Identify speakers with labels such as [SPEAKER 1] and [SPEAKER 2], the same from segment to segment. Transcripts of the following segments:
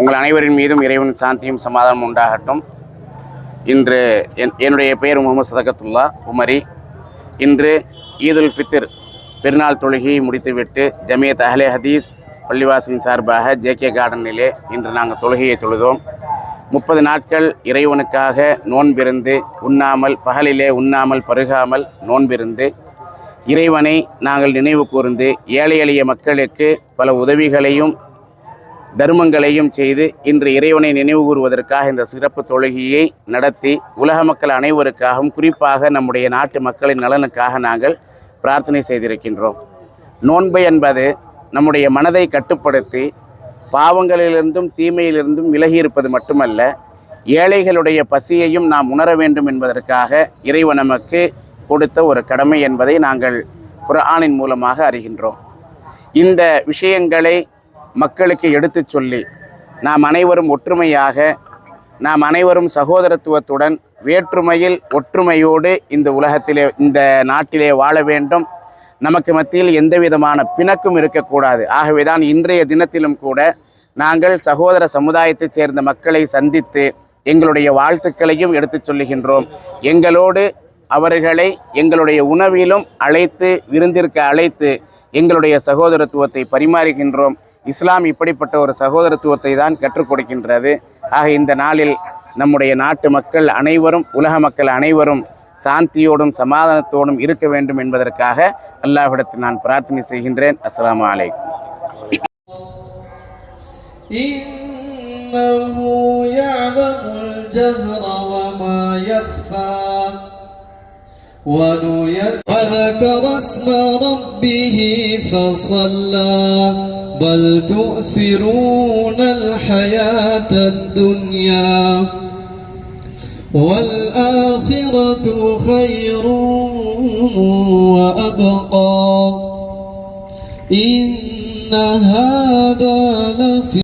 [SPEAKER 1] உங்கள் அனைவரின் மீதும் இறைவன் சாந்தியும் சமாதானம் உண்டாகட்டும். இன்று என் என்னுடைய பெயர் முகமது சதகத்துல்லா உமரி. இன்று ஈதுல் ஃபித்தர் பெருநாள் தொழுகையை முடித்துவிட்டு ஜமியத் அஹ்லே ஹதீஸ் பள்ளிவாசியின் சார்பாக ஜேகே கார்டனிலே இன்று நாங்கள் தொழுகையை தொழுதோம். முப்பது நாட்கள் இறைவனுக்காக நோன்பிருந்து உண்ணாமல் பகலிலே உண்ணாமல் பருகாமல் நோன்பிருந்து இறைவனை நாங்கள் நினைவு கூர்ந்து ஏழை எளிய மக்களுக்கு பல உதவிகளையும் தர்மங்களையும் செய்து இன்று இறைவனை நினைவு கூறுவதற்காக இந்த சிறப்பு தொழுகையை நடத்தி உலக மக்கள் அனைவருக்காகவும் குறிப்பாக நம்முடைய நாட்டு மக்களின் நலனுக்காக நாங்கள் பிரார்த்தனை செய்திருக்கின்றோம். நோன்பு என்பது நம்முடைய மனதை கட்டுப்படுத்தி பாவங்களிலிருந்தும் தீமையிலிருந்தும் விலகி இருப்பது மட்டுமல்ல ஏழைகளுடைய பசியையும் நாம் உணர வேண்டும் என்பதற்காக இறைவன் நமக்கு கொடுத்த ஒரு கடமை என்பதை நாங்கள் குரானின் மூலமாக அறிகின்றோம். இந்த விஷயங்களை மக்களுக்கு எடுத்துச் சொல்லி நாம் அனைவரும் ஒற்றுமையாக நாம் அனைவரும் சகோதரத்துவத்துடன் வேற்றுமையில் ஒற்றுமையோடு இந்த உலகத்திலே இந்த நாட்டிலே வாழ வேண்டும். நமக்கு மத்தியில் எந்த விதமான பிணக்கும் இருக்கக்கூடாது. ஆகவேதான் இன்றைய தினத்திலும் கூட நாங்கள் சகோதர சமுதாயத்தைச் சேர்ந்த மக்களை சந்தித்து எங்களுடைய வாழ்த்துக்களையும் எடுத்துச் சொல்லுகின்றோம். எங்களோடு அவர்களை எங்களுடைய உணவிலும் அழைத்து விருந்திற்கு அழைத்து எங்களுடைய சகோதரத்துவத்தை பரிமாறுகின்றோம். இஸ்லாம் இப்படிப்பட்ட ஒரு சகோதரத்துவத்தை தான் கற்றுக் கொடுக்கின்றது ஆக இந்த நாளில் நம்முடைய நாட்டு மக்கள் அனைவரும் உலக மக்கள் அனைவரும் சாந்தியோடும் சமாதானத்தோடும் இருக்க வேண்டும் என்பதற்காக அல்லாஹ்விடத்தில் நான் பிரார்த்தனை செய்கின்றேன் அஸ்ஸலாமு அலைக்கும்
[SPEAKER 2] إنه يعلم الجهر وما يخفى ونيس وذكر اسم ربه فصلى بل تؤثرون الحياة الدنيا والآخرة خير وأبقى إن هذا لفي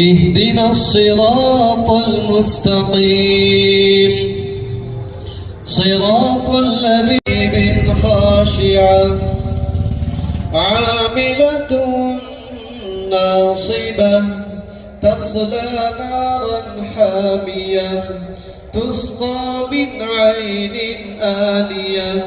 [SPEAKER 2] اهدنا الصراط المستقيم. صراط الذين خاشعة. عاملة ناصبة. تصلى نارا حامية. تسقى من عين آنية.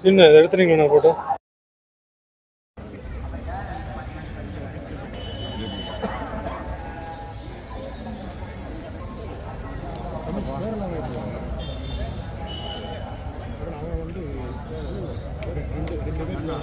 [SPEAKER 3] சின்ன எடுத்துறீங்களா போட்டோ ரெண்டு ரெண்டு